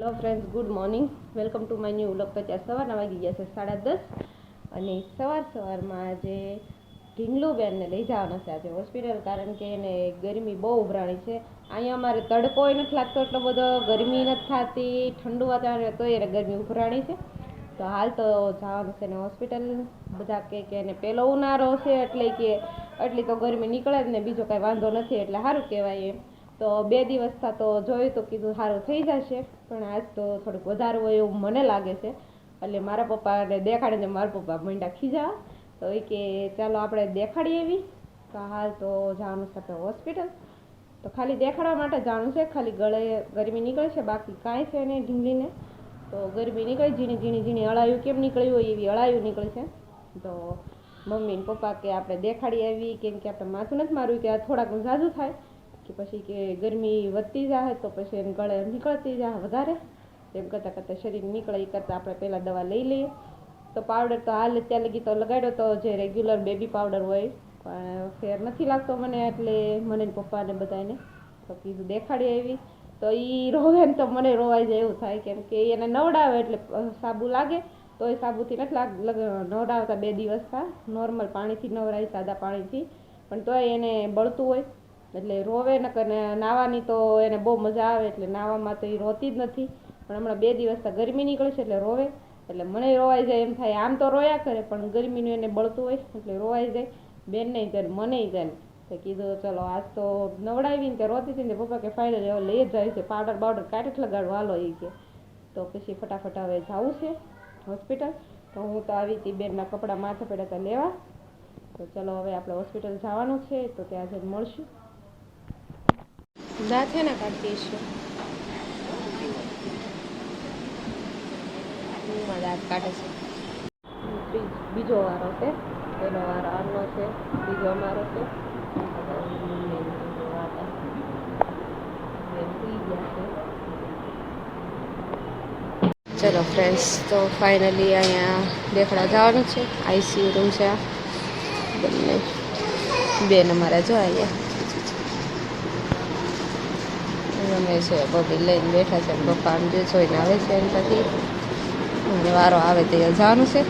Hello friends good morning welcome to my new vlog તો ત્યાં સવારના વાગી ગયા છે સાડા દસ અને સવાર સવારમાં આજે ઢીંગલુબેનને લઈ જવાના છે આજે હોસ્પિટલ કારણ કે એને ગરમી બહુ ઉભરાણી છે. અહીંયા અમારે તડકોય નથી લાગતો એટલો બધો, ગરમી નથી થતી, ઠંડુ વાતાવરણ તોય એને ગરમી ઉભરાણી છે. તો હાલ તો જવાનું છે ને હોસ્પિટલ. બધા કહે કે એને પહેલો ઉનાળો છે એટલે કે, એટલી તો ગરમી નીકળે જ ને, બીજો કાંઈ વાંધો નથી એટલે સારું કહેવાય એમ. તો બે દિવસ થા તો જોયું તો કીધું સારું થઈ જશે, પણ આજ તો થોડુંક વધારે હોય એવું મને લાગે છે. એટલે મારા પપ્પાને દેખાડીને મારા પપ્પા મંડા ખીજા તો એ કે ચાલો આપણે દેખાડીએ એવી. તો હાલ તો જવાનું છે આપણે હોસ્પિટલ. તો ખાલી દેખાડવા માટે જાણું છે, ખાલી ગળે ગરમી નીકળે છે બાકી કાંઈ છે નહીં ઢીંગલીને. તો ગરમી નીકળી, ઝીણી ઝીણી ઝીણી અળાયું કેમ નીકળ્યું હોય એવી અળાયું નીકળે છે તો મમ્મી ને પપ્પા કે આપણે દેખાડી આવી કેમ કે આપણે માથું નથી માર્યું કે આ થોડાક ઝાઝું થાય. કે પછી કે ગરમી વધતી જાય તો પછી એને ગળે નીકળતી જાય વધારે. એમ કરતાં કરતાં શરીર નીકળે, એ કરતાં આપણે પહેલાં દવા લઈ લઈએ. તો પાવડર તો હાલ અત્યારે લગી તો લગાડ્યો તો જે રેગ્યુલર બેબી પાવડર હોય, પણ ફેર નથી લાગતો મને એટલે મને પપ્પાને બધાને તો કીધું દેખાડી આવી. તો એ રોવે ને તો મને રોવાય જાય એવું થાય, કેમ કે એને નવડાવે એટલે સાબુ લાગે તો એ સાબુથી નથી લાગ નવડાવતા બે દિવસ થા. નોર્મલ પાણીથી નવરાય, સાદા પાણીથી. પણ તોય એને બળતું હોય. એટલે રોવે ન નાવાની તો એને બહુ મજા આવે એટલે નાવામાં તો એ રોતી જ નથી. પણ હમણાં બે દિવસ તો ગરમી નીકળે છે એટલે રોવે. એટલે મને રોવાઈ જાય એમ થાય. આમ તો રોયા કરે, પણ ગરમીનું એને બળતું હોય એટલે રોવાઈ જાય. બેન નહીં જાય મને જાય તો કીધું ચલો આજ તો નવડાવીને કે રોતી હતી ને પપ્પા કે ફાઇનલ હવે લઈ જ જાય છે. પાવડર બાવડર કાઢી જ લગાડવા હાલો એ કે. તો પછી ફટાફટ હવે જવું છે હોસ્પિટલ. તો હું તો આવી હતી બેનના કપડાં માથે પડ્યા હતા લેવા. તો ચલો હવે આપણે હોસ્પિટલ જવાનું છે. તો ત્યાં જઈને મળશું. દાંત છે ને કાઢતી છે દાંત કાઢે છે. બીજો વારો છે. પેલો વારો આનો છે બીજો અમારો છે. ચલો ફ્રેન્ડ્સ તો ફાઇનલી અહીંયા દેખડા જવાનું છે. આઈસીયુ રૂમ છે આ. બંને. બેન અમારા જો અહીંયા. અમે છે, બબી લઈને બેઠા છે પપ્પા આમ જે જોઈને આવે છે એમ પછી અને વારો આવે તે જવાનું છે.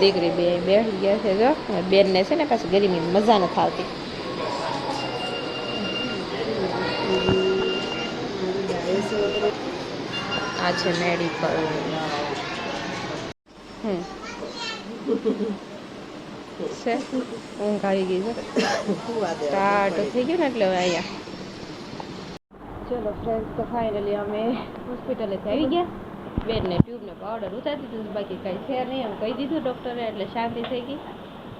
દીકરી બે બેસી ગયા છે, જો. બેનને છે ને પાછી ગરમી મજા નથી આવતી. આ છે મેડિકલ હમ. છે? ઊંઘ આવી ગઈ છે. સ્ટાર્ટ થઈ ગયું ને એટલે હવે અહીંયા ચલો ફ્રેન્ડ તો ફાઇનલી અમે હોસ્પિટલેથી આવી ગયા. બેનને પાવડર ઉતારી દીધું બાકી કંઈ છે નહીં, એમ કહી દીધું ડૉક્ટરે, એટલે શાંતિ થઈ ગઈ.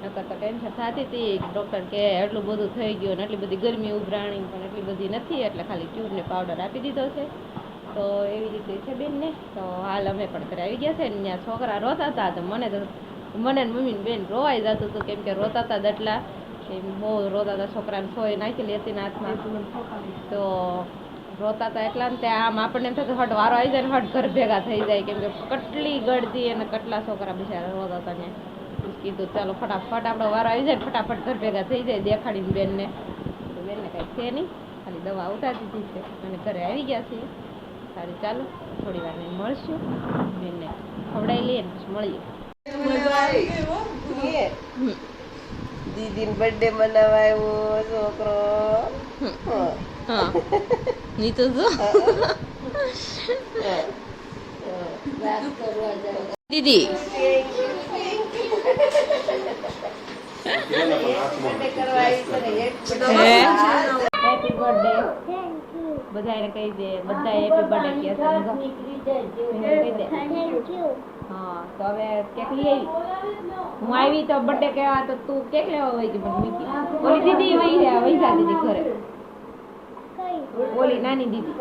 નકર તો ટેન્શન થતી હતી ડૉક્ટર કે એટલું બધું થઈ ગયું ને એટલી બધી ગરમી ઉભરાણી, પણ એટલી બધી નથી, એટલે ખાલી ટ્યુબને પાવડર આપી દીધો છે. તો એવી રીતે છે બેનને. તો હાલ અમે પણ ઘરે આવી ગયા છે, ને ત્યાં છોકરા રોતા હતા, તો મને તો, મને મમ્મીને બેન રોવાઈ જતું હતું, કેમ કે રોતા હતા એમ બહુ રોતા હતા, છોકરાને સોય નાખી લેતી હાથમાં. તો રોતા હતા એટલા ને તે આમ આપણને એમ થતું હટ વારો આવી જાય ને હટ ઘર ભેગા થઈ જાય. કેમ કે કેટલી ગળતી અને કેટલા છોકરા બિચારા રોતા હતા ને. કીધું ચાલો ફટાફટ આપણો વારો આવી જાય ફટાફટ ઘર ભેગા થઈ જાય. દેખાડીને બેનને. તો બેનને કાંઈ છે નહીં. ખાલી દવા ઉતારી દીધી છે. અને ઘરે આવી ગયા છીએ. સારું ચાલો થોડી વાર મળશું. બેનને ખવડાવી લઈએ ને મળીએ. દીદી બર્થડે મનાવા આવ્યો છોકરો. હા. નીતુ જો દીદી કરવા આવી છે ને એક હે હેપી બર્થડે બધા એને કહી દે બધા હેપી બર્થડે કહે છે એને કહી દે હા તો હવે કેક લઈ આવી હું આવી તો બર્થડે કહેવા તો તું કેક લેવા વઈ ગઈ મને મીકી ઓલી દીદી વઈ રહ્યા વઈ જા દીદી ઘરે ઓલી નાની દીદી.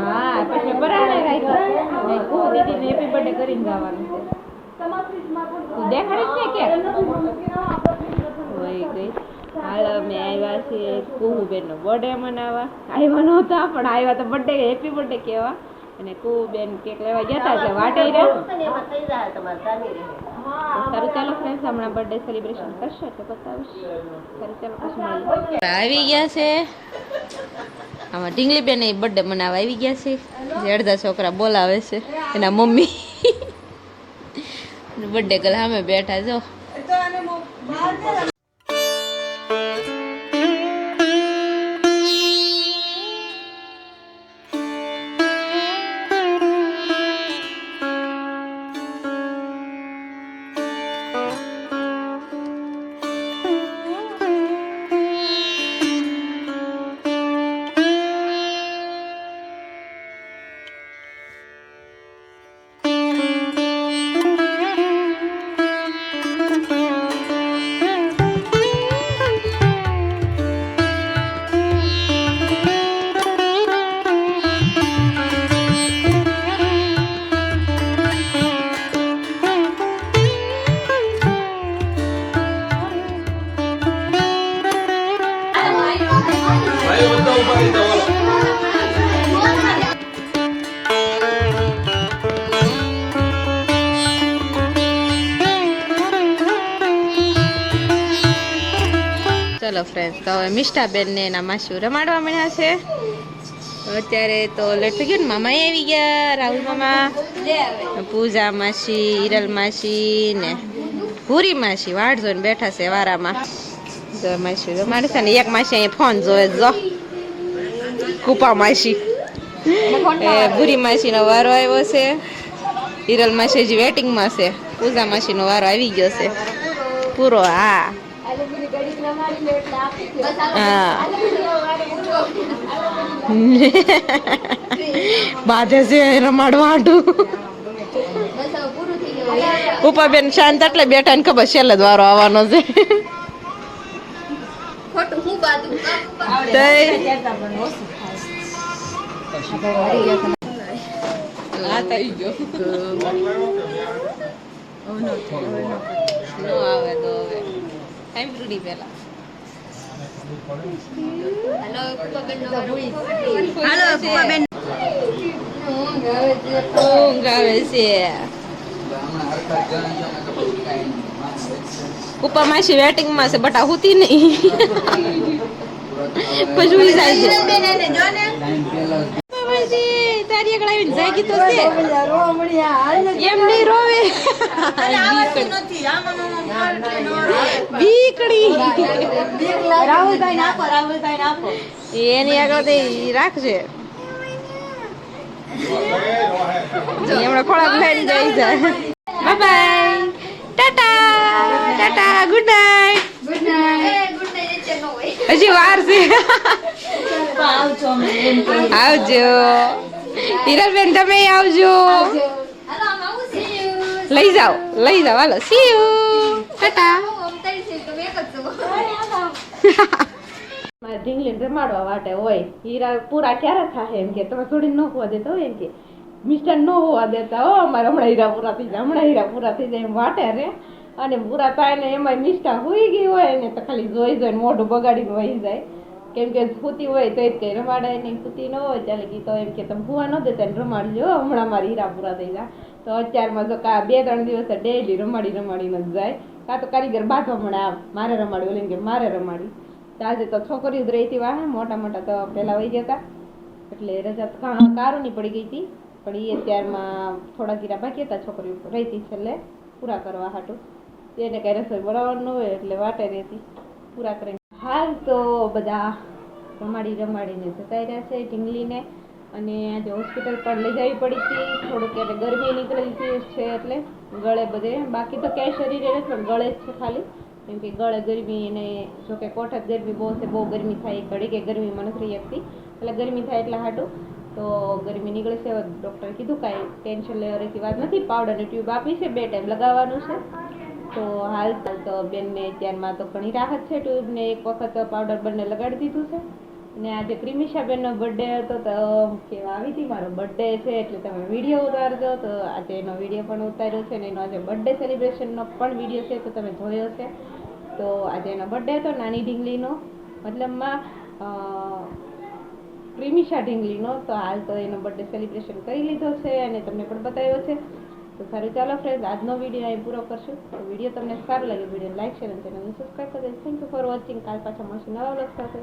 હા, પછી પરાણે રાખ્યું. મેં દીદી ને હેપી બર્થડે કરીને ગાવાનું છે. દેખાડીશ ને કેક વઈ ગઈ. હાલ, અમે આવ્યા છીએ કુહુબેનનો બર્થડે મનાવવા. આવ્યા નહોતા, પણ આવ્યા તો બર્થડે હેપી બર્થડે કહેવા. અને કુહુબેન કેક લેવા ગયા હતા એટલે વાટે સારું ચાલો ફ્રેન્ડ્સ હમણાં બર્થડે સેલિબ્રેશન કરશે તો બતાવીશ. સારું ચાલો, પછી આવી ગયા છે. આમાં ઢીંગલી બેન બર્થડે મનાવવા આવી ગયા છે. જે અડધા છોકરા બોલાવે છે. એના મમ્મી. બર્થડે કલ સામે બેઠા જો. ચલો ફ્રેન્ડ તો હવે મિષ્ટાબેન ને એના માસી રમાડવા મળ્યા છે. અત્યારે તો લેટ ગયું ને મામા આવી ગયા, રાહુલ મામા. પૂજા માસી, હિરલ માસી ને ભૂરી માસી વાઢ જોઈને બેઠા છે વારામાં. જો માસી રમાડે છે ને એક માસી અહીંયા ફોન જોવે જો કુપા માસી એ ભૂરી માસીનો વારો આવ્યો છે હિરલ માસી હજી વેટિંગમાં છે પૂજા માસીનો વારો આવી ગયો છે પૂરો હા હા બાધે છે રમાડવા આટું ઉપરબેન શાંત એટલે બેઠા ને ખબર છેલ્લે જ વારો આવવાનો છે તઈ. હું બાજુ આવે તો ટાઈમ ફ્રૂટી પહેલા હાલો કુપાબેન ઊંઘ આવે છે. કુપા માસી વેટિંગમાં છે, બટા હુતી નહીં. પછી જાય છે. બીકડી એની આગળ ઈ હમણાં ખોરાક જઈ જાય. Bye tata tata good night હજી વાર છે. આવજો હિરલબેન તમે આવજો. લઈ જાઓ લઈ જાઓ. હાલો સી યુ ટાટા. મારે ઢીંગલીને રમાડવા માટે હોય. હીરા પૂરા ક્યારે થાય એમ કે? તમે થોડી ન કહો દેતો હોય એમ કે? મિસ્ટર ન હોવા દેતા, હો, અમારે હમણાં હીરા પૂરા થઈ જાય, હમણાં હીરા પૂરા થઈ જાય એમ વાટે રે. અને પૂરા થાય ને એમાં મિસ્ટા હોઈ ગઈ હોય ને તો ખાલી જોઈ જોઈને મોઢું બગાડીને વહી જાય. કેમ કે સૂતી હોય તો એ રમાડાય નહીં સૂતી ન હોય ચાલે કી એમ કે તમે ભૂવા ન દેતા રમાડજો હમણાં મારી હીરા પૂરા થઈ જાય. તો અત્યારમાં જો કા બે ત્રણ દિવસ ડેલી રમાડી રમાડીને જ જાય. કાં તો કારીગર બાથો મળે આમ, મારે રમાડ્યું ઓલી કે મારે રમાડી આજે તો છોકરીઓ જ રહી હતી વાહ, મોટા મોટા તો પહેલાં વહી ગયા હતા. એટલે રજા કારુની પડી ગઈ હતી. પણ એ અત્યારમાં થોડા ગીરા બાકી હતા છોકરીઓ રહેતી હતી છેલ્લે પૂરા કરવા હાટું. એને કઈ રસોઈ બનાવવાનું હોય એટલે વાટે રહેતી. પૂરા કરીને. હાલ તો બધા રમાડી રમાડીને જતા રહ્યા છે ઢીંગલીને. અને આજે હોસ્પિટલ પણ લઈ જવી પડી હતી. થોડુંક એટલે ગરમી નીકળેલી છે એટલે ગળે બધે. બાકી તો ક્યાંય શરીરે નથી પણ ગળે જ છે ખાલી. કેમ કે ગળે ગરમી અને જોકે કોઠત ગરમી બહુ છે, બહુ ગરમી થાય ઘડી કે ગરમીમાં નથી રહી શકતી એટલે ગરમી થાય એટલે હાટું. તો ગરમી નીકળે છે ડૉક્ટરે કીધું કાંઈ ટેન્શન લેવાની વાત નથી પાવડરની ટ્યુબ આપી છે, બે ટાઈમ લગાવવાનું છે. તો હાલ તો બેનને અત્યારમાં તો ઘણી રાહત છે ટ્યુબને એક વખત પાવડર બંને લગાડી દીધું છે. અને આજે ક્રિમિશા બેનનો બર્થડે હતો, તો કેવા આવી હતી, મારો બર્થડે છે, એટલે તમે વીડિયો ઉતારજો. તો આજે એનો વીડિયો પણ ઉતાર્યો છે, અને એનો આજે બર્થડે સેલિબ્રેશનનો પણ વીડિયો છે, તો તમે જોયો છે. તો આજે એનો બર્થડે હતો, નાની ઢીંગલીનો. મતલબમાં અ, ક્રિમિશા ઢીંગલીનો. તો હાલ તો એનો બર્થડે સેલિબ્રેશન કરી લીધો છે અને તમને પણ બતાવ્યો છે. તો સારું ચાલો ફ્રેન્ડ આજનો વીડિયો અહીં પૂરો કરશું. તો વીડિયો તમને સારો લાગે વીડિયો લાઈક શેર અને ચેનલને સબસ્ક્રાઈબ કરી દેજો. થેન્ક યુ ફોર વોચિંગ કાલ પાછા મળશું નવા vlog સાથે.